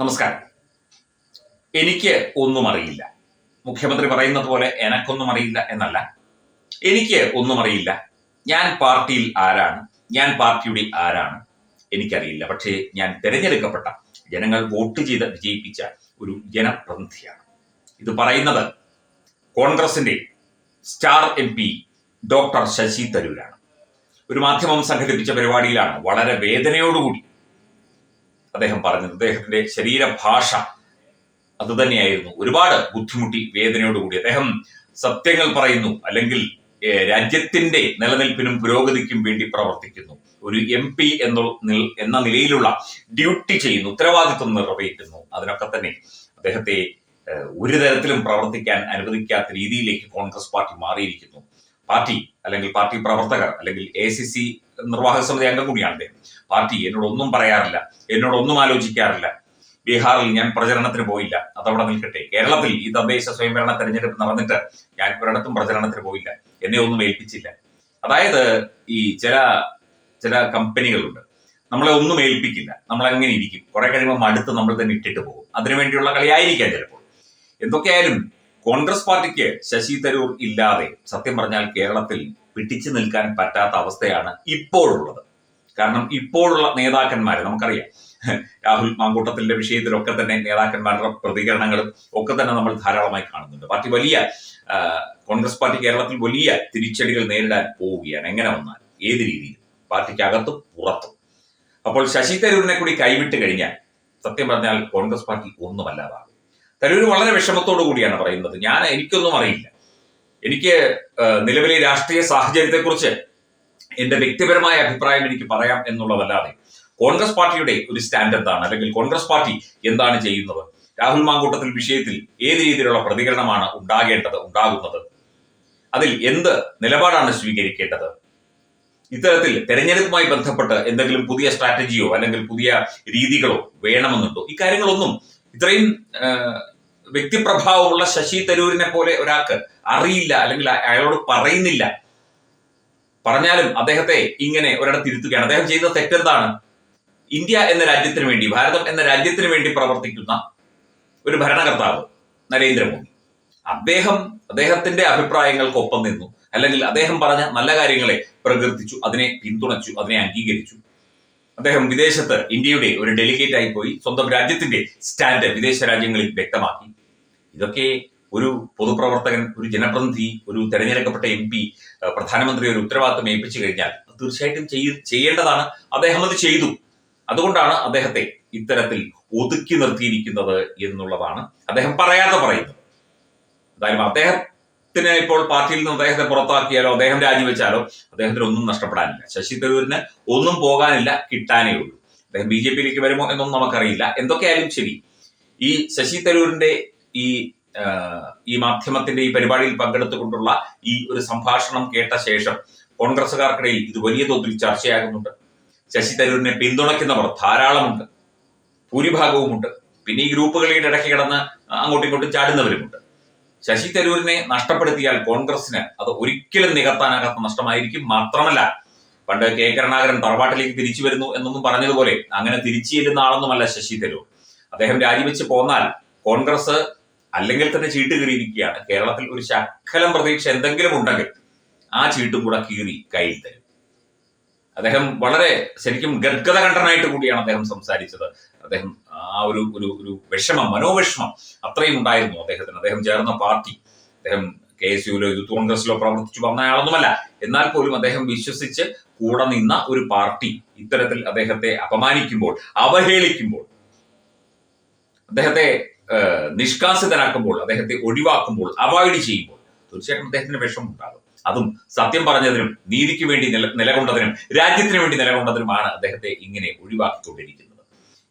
നമസ്കാരം. എനിക്ക് ഒന്നും അറിയില്ല. മുഖ്യമന്ത്രി പറയുന്നത് പോലെ എനക്കൊന്നും അറിയില്ല എന്നല്ല. എനിക്ക് ഒന്നും അറിയില്ല. ഞാൻ പാർട്ടിയിൽ ആരാണ്? ഞാൻ പാർട്ടിയുടെ ആരാണ്? എനിക്കറിയില്ല. പക്ഷേ ഞാൻ തിരഞ്ഞെടുക്കപ്പെട്ട ജനങ്ങൾ വോട്ട് ചെയ്ത് വിജയിപ്പിച്ച ഒരു ജനപ്രതിനിധിയാണ്. ഇത് പറയുന്നത് കോൺഗ്രസിന്റെ star M P doctor Shashi തരൂരാണ്. ഒരു മാധ്യമം സംഘടിപ്പിച്ച പരിപാടിയിലാണ് വളരെ വേദനയോടുകൂടി അദ്ദേഹം പറഞ്ഞത്. അദ്ദേഹത്തിന്റെ ശരീരഭാഷ അതുതന്നെയായിരുന്നു. ഒരുപാട് ബുദ്ധിമുട്ടി വേദനയോടുകൂടി അദ്ദേഹം സത്യങ്ങൾ പറയുന്നു. അല്ലെങ്കിൽ രാജ്യത്തിന്റെ നിലനിൽപ്പിനും പുരോഗതിക്കും വേണ്ടി പ്രവർത്തിക്കുന്നു. ഒരു എം പി എന്ന നിലയിലുള്ള ഡ്യൂട്ടി ചെയ്യുന്നു. ഉത്തരവാദിത്വം നിറവേറ്റുന്നു അതിനൊക്കെ തന്നെ അദ്ദേഹത്തെ ഒരു തരത്തിലും പ്രവർത്തിക്കാൻ അനുവദിക്കാത്ത രീതിയിലേക്ക് കോൺഗ്രസ് പാർട്ടി മാറിയിരിക്കുന്നു. പാർട്ടി അല്ലെങ്കിൽ പാർട്ടി പ്രവർത്തകർ അല്ലെങ്കിൽ എ സി സി നിർവാഹക സമിതി അംഗം കൂടിയാണ് അദ്ദേഹം. പാർട്ടി എന്നോട് ഒന്നും പറയാറില്ല എന്നോട് ഒന്നും ആലോചിക്കാറില്ല. ബീഹാറിൽ ഞാൻ പ്രചരണത്തിന് പോയില്ല അതവിടെ നിൽക്കട്ടെ. കേരളത്തിൽ ഈ തദ്ദേശ സ്വയംഭരണ തെരഞ്ഞെടുപ്പ് നടന്നിട്ട് ഞാൻ ഒരിടത്തും പ്രചരണത്തിന് പോയില്ല എന്നെ ഒന്നും ഏൽപ്പിച്ചില്ല. അതായത് ഈ ചില ചില കമ്പനികളുണ്ട് നമ്മളെ ഒന്നും ഏൽപ്പിക്കില്ല നമ്മൾ അങ്ങനെ ഇരിക്കും. കുറെ കഴിയുമ്പോൾ അടുത്ത് നമ്മൾ തന്നെ ഇട്ടിട്ട് പോകും. അതിനുവേണ്ടിയുള്ള കളിയായിരിക്കാം ചിലപ്പോൾ. എന്തൊക്കെയായാലും കോൺഗ്രസ് പാർട്ടിക്ക് ശശി തരൂർ ഇല്ലാതെ സത്യം പറഞ്ഞാൽ കേരളത്തിൽ പിടിച്ചു നിൽക്കാൻ പറ്റാത്ത അവസ്ഥയാണ് ഇപ്പോഴുള്ളത്. കാരണം ഇപ്പോഴുള്ള നേതാക്കന്മാരെ നമുക്കറിയാം രാഹുൽ മാങ്കൂട്ടത്തിന്റെ വിഷയത്തിലൊക്കെ തന്നെ നേതാക്കന്മാരുടെ പ്രതികരണങ്ങളും ഒക്കെ തന്നെ നമ്മൾ ധാരാളമായി കാണുന്നുണ്ട്. പാർട്ടി വലിയ കോൺഗ്രസ് പാർട്ടി കേരളത്തിൽ വലിയ തിരിച്ചടികൾ നേരിടാൻ പോവുകയാണ്. എങ്ങനെ വന്നാൽ ഏത് രീതിയിൽ? പാർട്ടിക്കകത്തും പുറത്തും. അപ്പോൾ ശശി തരൂരിനെ കൂടി കൈവിട്ട് കഴിഞ്ഞാൽ സത്യം പറഞ്ഞാൽ കോൺഗ്രസ് പാർട്ടി ഒന്നുമല്ലാതാകും. തരൂർ വളരെ വിഷമത്തോടു കൂടിയാണ് പറയുന്നത്. ഞാൻ എനിക്കൊന്നും അറിയില്ല. എനിക്ക് നിലവിലെ രാഷ്ട്രീയ സാഹചര്യത്തെക്കുറിച്ച് എന്റെ വ്യക്തിപരമായ അഭിപ്രായം എനിക്ക് പറയാം എന്നുള്ളതല്ലാതെ കോൺഗ്രസ് പാർട്ടിയുടെ ഒരു സ്റ്റാൻഡ് എന്താണ്? അല്ലെങ്കിൽ കോൺഗ്രസ് പാർട്ടി എന്താണ് ചെയ്യുന്നത്? രാഹുൽ മാങ്കൂട്ടത്തിൽ വിഷയത്തിൽ ഏത് രീതിയിലുള്ള പ്രതികരണമാണ് ഉണ്ടാകേണ്ടത് ഉണ്ടാകുന്നത്? അതിൽ എന്ത് നിലപാടാണ് സ്വീകരിക്കേണ്ടത്? ഇത്തരത്തിൽ തെരഞ്ഞെടുപ്പുമായി ബന്ധപ്പെട്ട് എന്തെങ്കിലും പുതിയ സ്ട്രാറ്റജിയോ അല്ലെങ്കിൽ പുതിയ രീതികളോ വേണമെന്നുണ്ടോ? ഇക്കാര്യങ്ങളൊന്നും ഇത്രയും വ്യക്തിപ്രഭാവമുള്ള ശശി തരൂരിനെ പോലെ ഒരാൾക്ക് അറിയില്ല അല്ലെങ്കിൽ അയാളോട് പറയുന്നില്ല. പറഞ്ഞാലും അദ്ദേഹത്തെ ഇങ്ങനെ ഒരിടത്ത് ഇരുത്തുകയാണ്. അദ്ദേഹം ചെയ്ത തെറ്റെന്താണ്? ഇന്ത്യ എന്ന രാജ്യത്തിന് വേണ്ടി ഭാരതം എന്ന രാജ്യത്തിന് വേണ്ടി പ്രവർത്തിക്കുന്ന ഒരു ഭരണകർത്താവ് നരേന്ദ്രമോദി. അദ്ദേഹം അദ്ദേഹത്തിന്റെ അഭിപ്രായങ്ങൾക്കൊപ്പം നിന്നു. അല്ലെങ്കിൽ അദ്ദേഹം പറഞ്ഞ നല്ല കാര്യങ്ങളെ പ്രകീർത്തിച്ചു അതിനെ പിന്തുണച്ചു അതിനെ അംഗീകരിച്ചു. അദ്ദേഹം വിദേശത്ത് ഇന്ത്യയുടെ ഒരു ഡെലിഗേറ്റ് ആയി പോയി സ്വന്തം രാജ്യത്തിന്റെ സ്റ്റാൻഡ് വിദേശ രാജ്യങ്ങളിൽ വ്യക്തമാക്കി. ഇതൊക്കെ ഒരു പൊതുപ്രവർത്തകൻ ഒരു ജനപ്രതിനിധി ഒരു തെരഞ്ഞെടുക്കപ്പെട്ട എം പി പ്രധാനമന്ത്രി ഒരു ഉത്തരവാദിത്വം ഏൽപ്പിച്ചു കഴിഞ്ഞാൽ തീർച്ചയായിട്ടും ചെയ്യേണ്ടതാണ്. അദ്ദേഹം അത് ചെയ്തു. അതുകൊണ്ടാണ് അദ്ദേഹത്തെ ഇത്തരത്തിൽ ഒതുക്കി നിർത്തിയിരിക്കുന്നത് എന്നുള്ളതാണ് അദ്ദേഹം പറയാതെ പറയുന്നത്. എന്തായാലും അദ്ദേഹത്തിന് ഇപ്പോൾ പാർട്ടിയിൽ നിന്ന് അദ്ദേഹത്തെ പുറത്താക്കിയാലോ അദ്ദേഹം രാജിവെച്ചാലോ അദ്ദേഹത്തിന് ഒന്നും നഷ്ടപ്പെടാനില്ല. ശശി തരൂരിന് ഒന്നും പോകാനില്ല കിട്ടാനേ ഉള്ളൂ. അദ്ദേഹം ബി ജെ പിയിലേക്ക് വരുമോ എന്നൊന്നും നമുക്കറിയില്ല. എന്തൊക്കെയായാലും ശരി ഈ ശശി തരൂരിന്റെ ഈ ഈ മാധ്യമത്തിന്റെ ഈ പരിപാടിയിൽ പങ്കെടുത്തുകൊണ്ടുള്ള ഈ ഒരു സംഭാഷണം കേട്ട ശേഷം കോൺഗ്രസുകാർക്കിടയിൽ ഇത് വലിയ തോതിൽ ചർച്ചയാകുന്നുണ്ട്. ശശി തരൂരിനെ പിന്തുണയ്ക്കുന്നവർ ധാരാളമുണ്ട്. ഭൂരിഭാഗവുമുണ്ട്. പിന്നെ ഈ ഗ്രൂപ്പുകളിൽ ഇടയ്ക്ക് കിടന്ന് അങ്ങോട്ടും ഇങ്ങോട്ടും ചാടുന്നവരുമുണ്ട്. ശശി തരൂരിനെ നഷ്ടപ്പെടുത്തിയാൽ കോൺഗ്രസിന് അത് ഒരിക്കലും നികത്താനാകാത്ത നഷ്ടമായിരിക്കും മാത്രമല്ല പണ്ട് കെ കരുണാകരൻ തറവാട്ടിലേക്ക് തിരിച്ചു വരുന്നു എന്നൊന്നും പറഞ്ഞതുപോലെ അങ്ങനെ തിരിച്ചു ചെല്ലുന്ന ആളൊന്നുമല്ല ശശി തരൂർ. അദ്ദേഹം രാജിവെച്ച് പോന്നാൽ കോൺഗ്രസ് അല്ലെങ്കിൽ തന്നെ ചീട്ട് കീറിയിരിക്കുകയാണ്. കേരളത്തിൽ ഒരു ശക്കലം പ്രതീക്ഷ എന്തെങ്കിലും ഉണ്ടെങ്കിൽ ആ ചീട്ടും കൂടെ കീറി കയ്യിൽ തരും. അദ്ദേഹം വളരെ ശരിക്കും ഗദ്ഗതകണ്ഠനായിട്ട് കൂടിയാണ് അദ്ദേഹം സംസാരിച്ചത്. അദ്ദേഹം ആ ഒരു ഒരു ഒരു വിഷമം മനോവിഷമം അത്രയും ഉണ്ടായിരുന്നു അദ്ദേഹത്തിന്. അദ്ദേഹം ചേർന്ന പാർട്ടി അദ്ദേഹം കെ എസ് യുവിലോ യൂത്ത് കോൺഗ്രസിലോ പ്രവർത്തിച്ചു വന്നയാളൊന്നുമല്ല എന്നാൽ പോലും അദ്ദേഹം വിശ്വസിച്ച് കൂടെ നിന്ന ഒരു പാർട്ടി ഇത്തരത്തിൽ അദ്ദേഹത്തെ അപമാനിക്കുമ്പോൾ അവഹേളിക്കുമ്പോൾ അദ്ദേഹത്തെ നിഷ്കാസിതനാക്കുമ്പോൾ അദ്ദേഹത്തെ ഒഴിവാക്കുമ്പോൾ അവോയ്ഡ് ചെയ്യുമ്പോൾ തീർച്ചയായിട്ടും അദ്ദേഹത്തിന് വിഷമം ഉണ്ടാകും അതും സത്യം പറഞ്ഞതിനും നീതിക്ക് വേണ്ടി നില നിലകൊണ്ടതിനും രാജ്യത്തിന് വേണ്ടി നിലകൊണ്ടതിനുമാണ് അദ്ദേഹത്തെ ഇങ്ങനെ ഒഴിവാക്കിക്കൊണ്ടിരിക്കുന്നത്.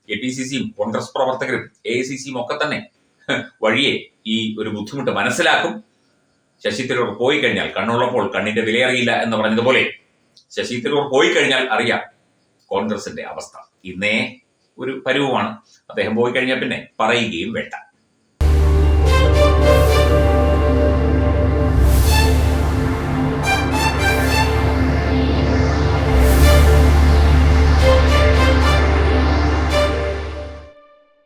എ പി സി സിയും കോൺഗ്രസ് പ്രവർത്തകരും എ ഐ സി സിയും ഒക്കെ തന്നെ വഴിയെ ഈ ഒരു ബുദ്ധിമുട്ട് മനസ്സിലാക്കും. ശശി തരൂർ പോയി കഴിഞ്ഞാൽ കണ്ണുള്ളപ്പോൾ കണ്ണിന്റെ വിലയറിയില്ല എന്ന് പറഞ്ഞതുപോലെ ശശി തരൂർ പോയി കഴിഞ്ഞാൽ അറിയാം കോൺഗ്രസിന്റെ അവസ്ഥ. ഇന്നേ ഒരു പരുവമാണ്. അദ്ദേഹം പോയി കഴിഞ്ഞാൽ പിന്നെ പറയുകയും വേണ്ട.